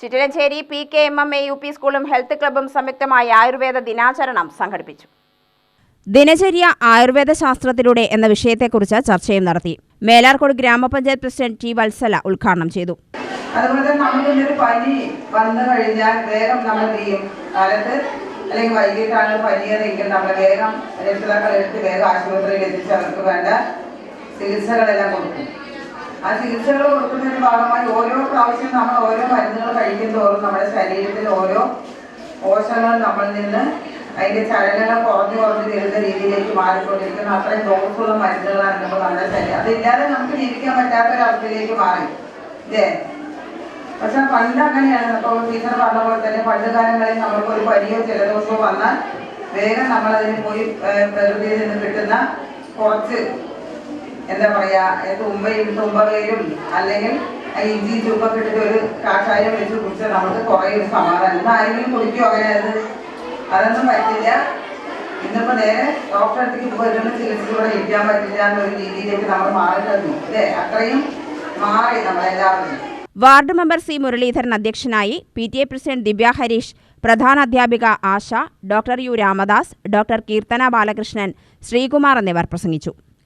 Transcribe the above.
Chittilanchery P K M M A U P സ്കൂളും health ക്ലബ്ബും സംയുക്തമായി ആയുർവേദ ദിനാചരണം സംഘടിപ്പിച്ചു. ദിനചര്യ ആയുർവേദ ശാസ്ത്രത്തിലൂടെ എന്ന വിഷയത്തെക്കുറിച്ച് ചർച്ചയും നടത്തി. മേലാർക്കോട് ഗ്രാമപഞ്ചായത്ത് പ്രസിഡന്റ് ടി വത്സല ഉദ്ഘാടനം ചെയ്തു. അതുപോലെ തന്നെ പനി വന്നു കഴിഞ്ഞാൽ വേഗം നമ്മൾ ചെയ്യും? കാലത്ത് അല്ലെങ്കിൽ വൈകിട്ടാണ് പനിയതെങ്കിൽ നമ്മൾ വേഗം രക്ഷിതാക്കളെ എടുത്ത് വേഗം ആശുപത്രിയിൽ എത്തിച്ച് അവർക്ക് വേണ്ട ചികിത്സകളെല്ലാം കൊടുക്കും. ആ ചികിത്സകൾ കൊടുക്കുന്നതിന്റെ ഭാഗമായി ഓരോ പ്രാവശ്യം നമ്മൾ ഓരോ മരുന്നുകൾ കഴിക്കും തോറും നമ്മുടെ ശരീരത്തിൽ ഓരോ കോശങ്ങൾ നമ്മളിൽ നിന്ന് അതിന്റെ ചലനങ്ങൾ കുറഞ്ഞു കുറഞ്ഞു വരുന്ന രീതിയിലേക്ക് മാറിക്കൊണ്ടിരിക്കുന്ന. അത്രയും ഡോസുള്ള മരുന്നുകളാണ് നമ്മൾ നമ്മുടെ ശരീരം. അതില്ലാതെ നമുക്ക് ജീവിക്കാൻ പറ്റാത്ത അവസ്ഥയിലേക്ക് മാറി. ഇല്ലേ? പക്ഷെ പണ്ട് അങ്ങനെയാണ്. ഇപ്പോൾ ടീച്ചർ പറഞ്ഞ പോലെ തന്നെ പണ്ട് കാലങ്ങളിൽ നമ്മൾക്ക് ഒരു പനിയോ ജലദോഷമോ വന്നാൽ വേഗം നമ്മൾ അതിന് പോയി പ്രകൃതിയിൽ നിന്ന് കിട്ടുന്ന കുറച്ച് എന്താ പറയാ ഏ, തുമ്പയും തുമ്പവേരും അല്ലെങ്കിൽ ഇഞ്ചി ചുക്കൊക്കെ ഇട്ടിട്ട് ഒരു കാഷായം വെച്ച് കുടിച്ചാൽ നമുക്ക് കുറേ ഒരു സമാധാനം. ഇന്ന് ആരെങ്കിലും കുടിക്കുമോ അങ്ങനെ അത്? അതൊന്നും പറ്റില്ല. ഇന്നിപ്പോ നേരെ ഡോക്ടറെ അടുത്തേക്ക് പോയിരുന്ന ചികിത്സയിലൂടെ ഇരിക്കാൻ പറ്റില്ല എന്നൊരു രീതിയിലേക്ക് നമ്മൾ മാറി തന്നു അല്ലേ? അത്രയും മാറി നമ്മളെല്ലാവരും. വാർഡ് മെമ്പർ സി മുരളീധരൻ അധ്യക്ഷനായി P T A president Divya Harish പ്രധാന അധ്യാപിക Asha doctor U Ramadas doctor Keerthana Balakrishnan Sreekumar എന്നിവർ പ്രസംഗിച്ചു.